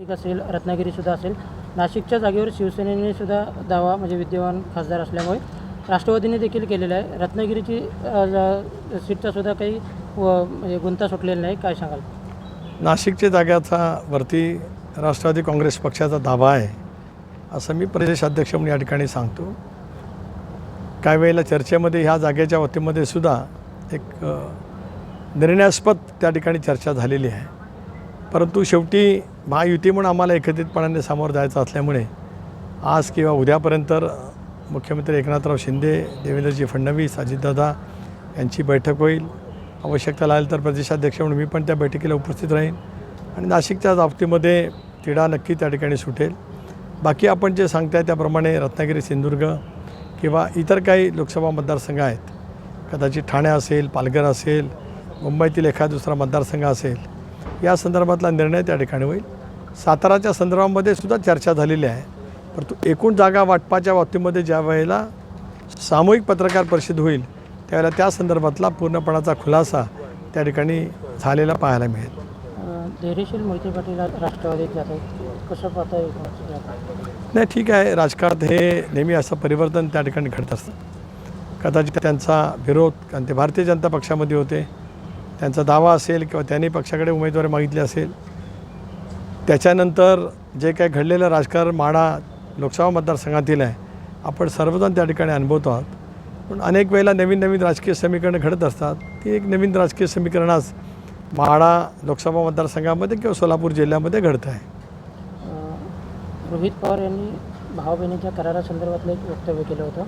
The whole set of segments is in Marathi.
नाशिक असेल रत्नागिरीसुद्धा असेल नाशिकच्या जागेवर शिवसेनेने सुद्धा दावा म्हणजे विद्यमान खासदार असल्यामुळे राष्ट्रवादीने देखील केलेला आहे. रत्नागिरीची सीटचासुद्धा काही व म्हणजे गुंता सुटलेला नाही. काय सांगाल? नाशिकच्या जाग्याचा वरती राष्ट्रवादी काँग्रेस पक्षाचा दावा आहे असं मी प्रदेशाध्यक्ष म्हणून या ठिकाणी सांगतो. काही वेळेला चर्चेमध्ये ह्या जागेच्या वतीमध्ये सुद्धा एक निर्णयास्पद त्या ठिकाणी चर्चा झालेली आहे. परंतु शेवटी महायुती म्हणून आम्हाला एकत्रितपणाने समोर जायचं असल्यामुळे आज किंवा उद्यापर्यंत मुख्यमंत्री एकनाथराव शिंदे देवेंद्रजी फडणवीस अजितदादा यांची बैठक होईल. आवश्यकता लागेल तर प्रदेशाध्यक्ष म्हणून मी पण त्या बैठकीला उपस्थित राहीन. आणि नाशिकच्या बाबतीमध्ये तिढा नक्की त्या ठिकाणी सुटेल. बाकी आपण जे सांगताय त्याप्रमाणे रत्नागिरी सिंधुदुर्ग किंवा इतर काही लोकसभा मतदारसंघ आहेत कदाचित ठाणे असेल पालघर असेल मुंबईतील एखादा दुसरा मतदारसंघ असेल या संदर्भातला निर्णय त्या ठिकाणी होईल. साताराच्या संदर्भामध्ये सुद्धा चर्चा झालेली आहे. परंतु एकूण जागा वाटपाच्या बाबतीमध्ये ज्या वेळेला सामूहिक पत्रकार परिषद होईल त्यावेळेला त्या संदर्भातला पूर्णपणाचा खुलासा त्या ठिकाणी झालेला पाहायला मिळेल. धैर्यशील मोहिते पाटील राष्ट्रवादीत कसं पाहता नाही ठीक आहे. राजकारणात हे नेहमी असं परिवर्तन त्या ठिकाणी घडत असतं. कदाचित त्यांचा विरोध कारण ते भारतीय जनता पक्षामध्ये होते. त्यांचा दावा असेल किंवा त्यांनी पक्षाकडे उमेदवारी मागितली असेल त्याच्यानंतर जे काही घडलेलं राजकारण माडा लोकसभा मतदारसंघातील आहे आपण सर्वजण त्या ठिकाणी अनुभवतो आहोत. पण अनेक वेळेला नवीन नवीन राजकीय समीकरणं घडत असतात. ती एक नवीन राजकीय समीकरण आज माडा लोकसभा मतदारसंघामध्ये किंवा सोलापूर जिल्ह्यामध्ये घडत आहे. रोहित पवार यांनी भाऊ बहिणीच्या करारासंदर्भातलं एक वक्तव्य केलं होतं.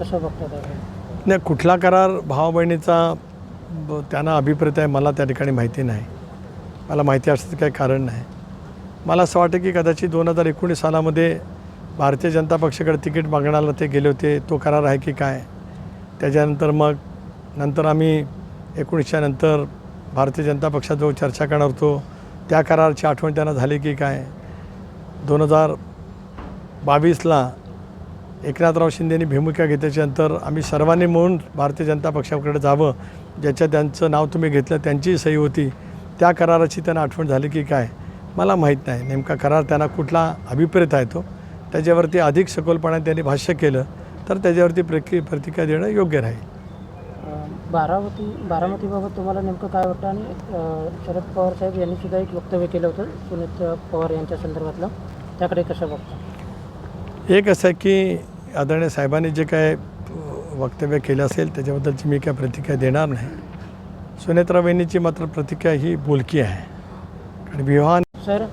कसं बघता त्याकडे नाही कुठला करार भावा बहिणीचा ब- त्यांना अभिप्रेत आहे मला त्या ठिकाणी माहिती नाही. मला माहिती असण्याचं काही कारण नाही. मला असं वाटतं की कदाचित दोन हजार एकोणीस सालामध्ये भारतीय जनता पक्षाकडे तिकीट मागण्याला ते गेले होते. तो करार आहे की काय? त्याच्यानंतर मग नंतर आम्ही एकोणीसच्या नंतर भारतीय जनता पक्षाजवळ चर्चा करणार होतो त्या कराराची आठवण त्यांना झाली की काय? दोन हजार बावीसला एकनाथराव शिंदेनी भूमिका घेतल्याच्यानंतर आम्ही सर्वांनी मिळून भारतीय जनता पक्षाकडे जावं ज्याच्या त्यांचं नाव तुम्ही घेतलं त्यांचीही सही होती. त्या कराराची त्यांना आठवण झाली की काय? मला माहीत नाही. नेमका करार त्यांना कुठला अभिप्रेत आहे तो? त्याच्यावरती अधिक सखोलपणाने त्यांनी भाष्य केलं तर त्याच्यावरती प्रति प्रतिक्रिया देणं योग्य राहील. बारामती बारामतीबाबत तुम्हाला नेमकं काय वाटतं? आणि शरद पवार साहेब यांनी सुद्धा एक वक्तव्य केलं होतं सुनीत पवार यांच्या संदर्भातलं. त्याकडे कसं बघता? एक असं आहे की आदरणीय साहेबांनी जे काय वक्तव्य केलं असेल त्याच्याबद्दलची मी काय प्रतिक्रिया देणार नाही. सुनेत्रा वहिनीची मात्र प्रतिक्रिया ही बोलकी आहे. आणि विवाह सर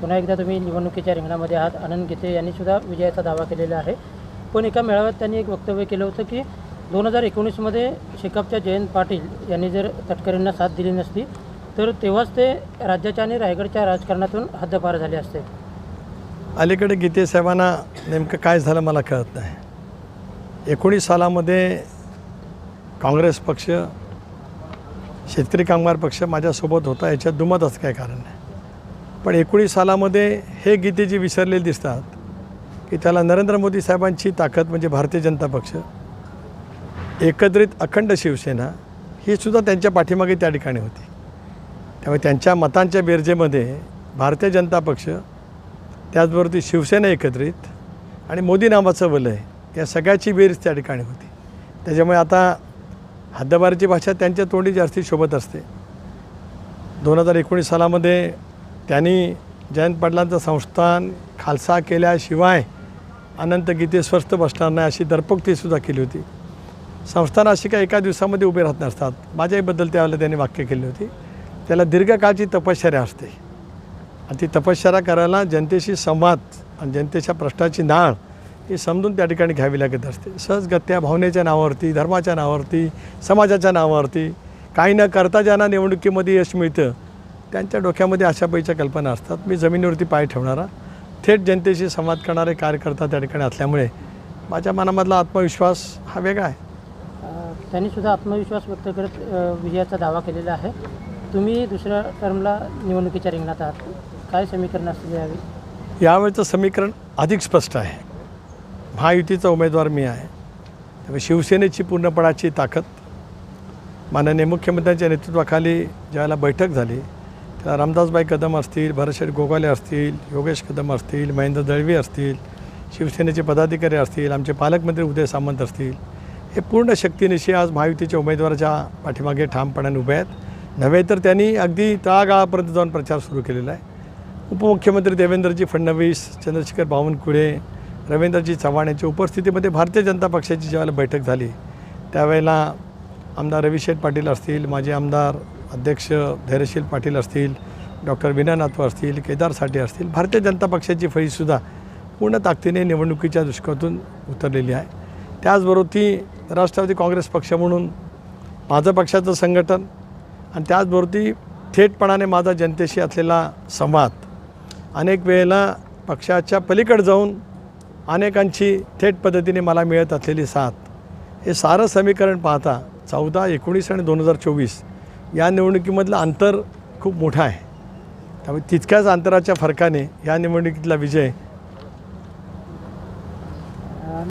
पुन्हा एकदा तुम्ही निवडणुकीच्या रिंगणामध्ये आहात. आनंद गीते यांनी सुद्धा विजयाचा दावा केलेला आहे. पण एका मेळाव्यात त्यांनी एक वक्तव्य केलं होतं की दोन हजार एकोणीसमध्ये शेकापच्या जयंत पाटील यांनी जर तटकरेंना साथ दिली नसती तर तेव्हाच ते राज्याच्या आणि रायगडच्या राजकारणातून हद्दपार झाले असते. अलीकडे गीते साहेबांना नेमकं काय झालं मला कळत नाही. एकोणीस सालामध्ये काँग्रेस पक्ष शेतकरी कामगार पक्ष माझ्यासोबत होता याच्यात दुमतच काय कारण नाही. पण एकोणीस सालामध्ये हे गीते जी विसरलेले दिसतात की त्याला नरेंद्र मोदी साहेबांची ताकद म्हणजे भारतीय जनता पक्ष एकत्रित अखंड शिवसेना ही सुद्धा त्यांच्या पाठीमागे त्या ठिकाणी होती. त्यामुळे त्यांच्या मतांच्या बेरजेमध्ये भारतीय जनता पक्ष त्याचबरोबर ती शिवसेना एकत्रित आणि मोदी नावाचं वलय या सगळ्याची बेरीज त्या ठिकाणी होती. त्याच्यामुळे आता हद्दबारीची भाषा त्यांच्या तोंडी जास्ती शोभत असते. दोन हजार एकोणीस सालामध्ये त्यांनी जयंत पाटलांचं संस्थान खालसा केल्याशिवाय अनंत गीते स्वस्थ बसणार नाही अशी दरपोक्तीसुद्धा केली होती. संस्थान अशी काय एका दिवसामध्ये उभे राहत नसतात. माझ्याहीबद्दल त्यावेळेला त्यांनी वाक्य केली होती. त्याला दीर्घकाळची तपश्चर्या असते. आणि ती तपश्चर्या करायला जनतेशी संवाद आणि जनतेच्या प्रश्नाची नाळ ही समजून त्या ठिकाणी घ्यावी लागत असते. सहजगत्या भावनेच्या नावावरती धर्माच्या नावावरती समाजाच्या नावावरती काही न करता ज्यांना निवडणुकीमध्ये यश मिळतं त्यांच्या डोक्यामध्ये अशा पैच्या कल्पना असतात. मी जमिनीवरती पाय ठेवणारा थेट जनतेशी संवाद करणारे कार्यकर्ता त्या ठिकाणी असल्यामुळे माझ्या मनामधला आत्मविश्वास हा वेगळा आहे. त्यांनी सुद्धा आत्मविश्वास व्यक्त करत विजयाचा दावा केलेला आहे. तुम्ही दुसऱ्या टर्मला निवडणुकीच्या रिंगणात आहात. काय समीकरण असतील यावेळी? यावेळचं समीकरण अधिक स्पष्ट आहे. महायुतीचा उमेदवार मी आहे. त्यामुळे शिवसेनेची पूर्णपणाची ताकद माननीय मुख्यमंत्र्यांच्या नेतृत्वाखाली ज्यावेळेला बैठक झाली त्याला रामदासबाई कदम असतील भरतशेठ गोगाले असतील योगेश कदम असतील महेंद्र दळवी असतील शिवसेनेचे पदाधिकारी असतील आमचे पालकमंत्री उदय सामंत असतील हे पूर्ण शक्तीनिशी आज महायुतीच्या उमेदवाराच्या पाठीमागे ठामपणाने उभे आहेत. नव्हे तर त्यांनी अगदी तळागाळापर्यंत जाऊन प्रचार सुरू केलेला आहे. उपमुख्यमंत्री देवेंद्रजी फडणवीस चंद्रशेखर बावनकुळे रवींद्रजी चव्हाण यांच्या उपस्थितीमध्ये भारतीय जनता पक्षाची ज्यावेळेला बैठक झाली त्यावेळेला आमदार रविशेठ पाटील असतील माजी आमदार अध्यक्ष धैर्यशील पाटील असतील डॉक्टर विनानाथ असतील केदार साठे असतील भारतीय जनता पक्षाची फळीसुद्धा पूर्ण ताकदीने निवडणुकीच्या दुष्कातून उतरलेली आहे. त्याचबरोबर ती राष्ट्रवादी काँग्रेस पक्ष म्हणून माझं पक्षाचं संघटन आणि त्याचबरोबर ती थेटपणाने माझा जनतेशी असलेला संवाद अनेक वेळेला पक्षाच्या पलीकडे जाऊन अनेकांची थेट पद्धतीने मला मिळत असलेली साथ. हे सारं समीकरण पाहता चौदा एकोणीस आणि दोन हजार चोवीस या निवडणुकीमधलं अंतर खूप मोठं आहे. त्यामुळे तितक्याच अंतराच्या फरकाने या निवडणुकीतला विजय